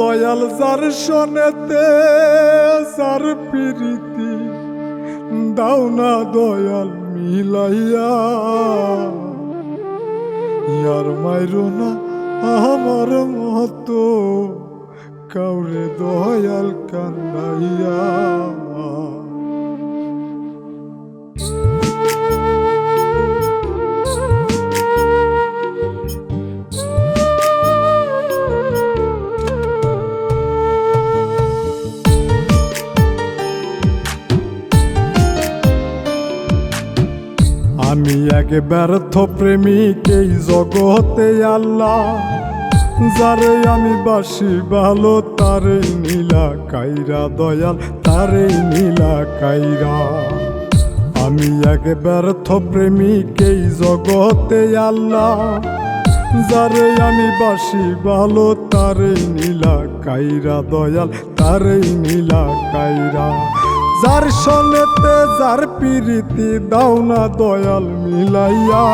দয়াল যার সনেতে যার প্রীতি, দাও না দয়াল মিলাইয়া। ইয়ার মাইরো না আমার মতো, কাউরে দয়াল কান্দাইয়া। আমি এক ব্যর্থ প্রেমিক এই জগতে আল্লাহ, যারে আমি বাসি ভালো তারে নীলা কাইরা দয়াল তারে নীলা কাইরা। আমি এক ব্যর্থ প্রেমিক এই জগতে আল্লাহ, যারে আমি বাসি ভালো তারে নীলা কাইরা দয়াল তারে নীলা যার সনেতে যার পিরিতি, দাও না দয়াল মিলাইয়া।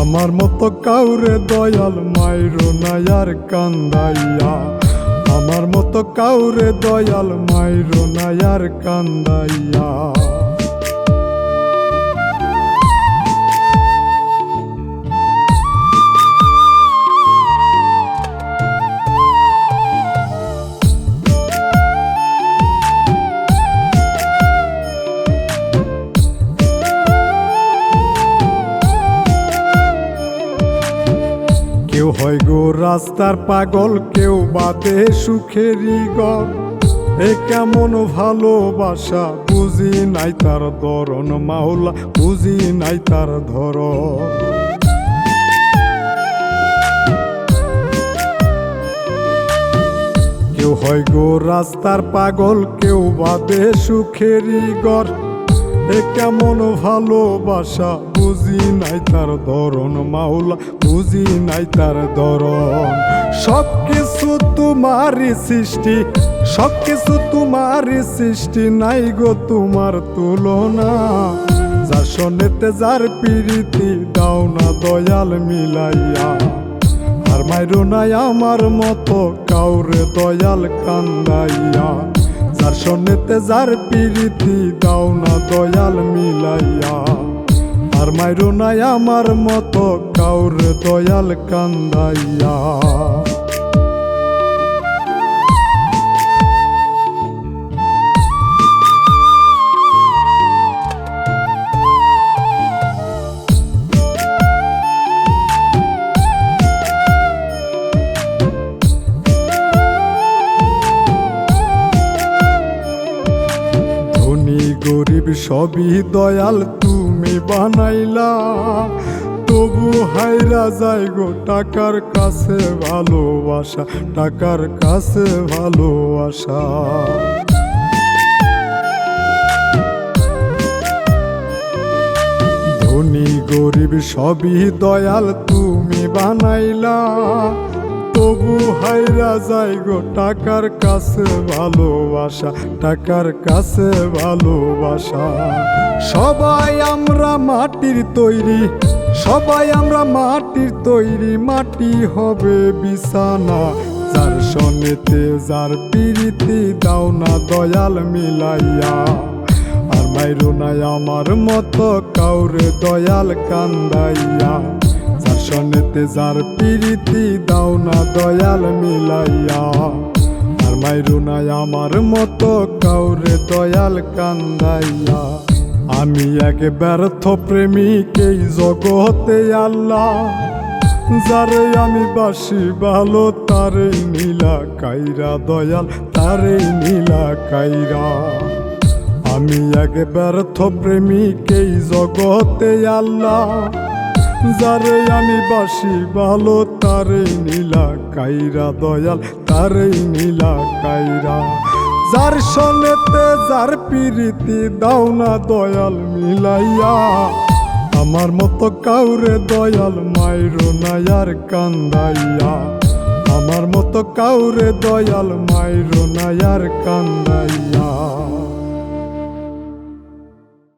আমার মতো কাউরে দয়াল মাইরো নায়ার কান্দাইয়া। আমার মতো কাউরে দয়াল মাইরো নায়ার কান্দাইয়া। কেউ হয় গো রাস্তার পাগল, কেউ বাদে সুখেরই গল। এ কেমন ভালোবাসা, বুঝি নাই তার ধরন মাওলা, বুঝি নাই তার ধরন। কেউ হয় গো রাস্তার পাগল, কেউ বাদে সুখেরই গড় কেমন ভালোবাসা? বুঝি নাই তার ধরন মাওলা, বুঝি নাই তার ধরন। সব কিছু তোমারই সৃষ্টি সব কিছু তোমারই সৃষ্টি নাই গো তোমার তুলনা। যার সনেতে যার পিরিতি, দাও না দয়াল মিলাইয়া। আর মাইরো নাই আমার মতো কাউরে দয়াল কান্দাইয়া। যার সনেতে যার পিরিতি, দাও না দয়াল মিলাইয়া। আর মাইরো নাই আমার মতো, কাউর দয়াল কান্দাইয়া। গরিব সবই দয়াল, তুমি বানাইলা। তবু হাইরা যায় গো, টাকার কাছে ভালোবাসা, টাকার কাছে ভালোবাসা। ধনী গরিব সবই দয়াল, তুমি বানাইলা। তবু হাইরা যাই গো, টাকার কাছে ভালোবাসা, টাকার কাছে ভালোবাসা। সবাই আমরা মাটির তৈরি, সবাই আমরা মাটির তৈরি, মাটি হবে বিছানা। যার সনেতে, যার পিরিতি দাও না দয়াল মিলাইয়া। আর মাইরো নাই আমার মতো কাউরে দয়াল কান্দাইয়া। যার সনেতে যার পিরিতি, দাও না দয়াল মিলাইয়া। আর মাইরো নাই আমার মতো কাউরে দয়াল কান্দাইয়া। আমি এক ব্যর্থ প্রেমিক এই জগতে আল্লাহ। যারে আমি বাসি ভালো, তারে নীলা কাইরা দয়াল, তারে নীলা কাইরা। আমি এক ব্যর্থ প্রেমিক এই জগতে আল্লাহ। যারে আমি বাসি, ভালো তারে নীলা কাইরা দয়াল তারে নীলা কাইরা। যার সনেতে, যার পিরিতি, দাও না দয়াল মিলাইয়া। আমার মতো কাউরে দয়াল মাইরো নায়ার কান্দাইয়া। আমার মতো কাউরে দয়াল মাইরো নায়ার কান্দাইয়া।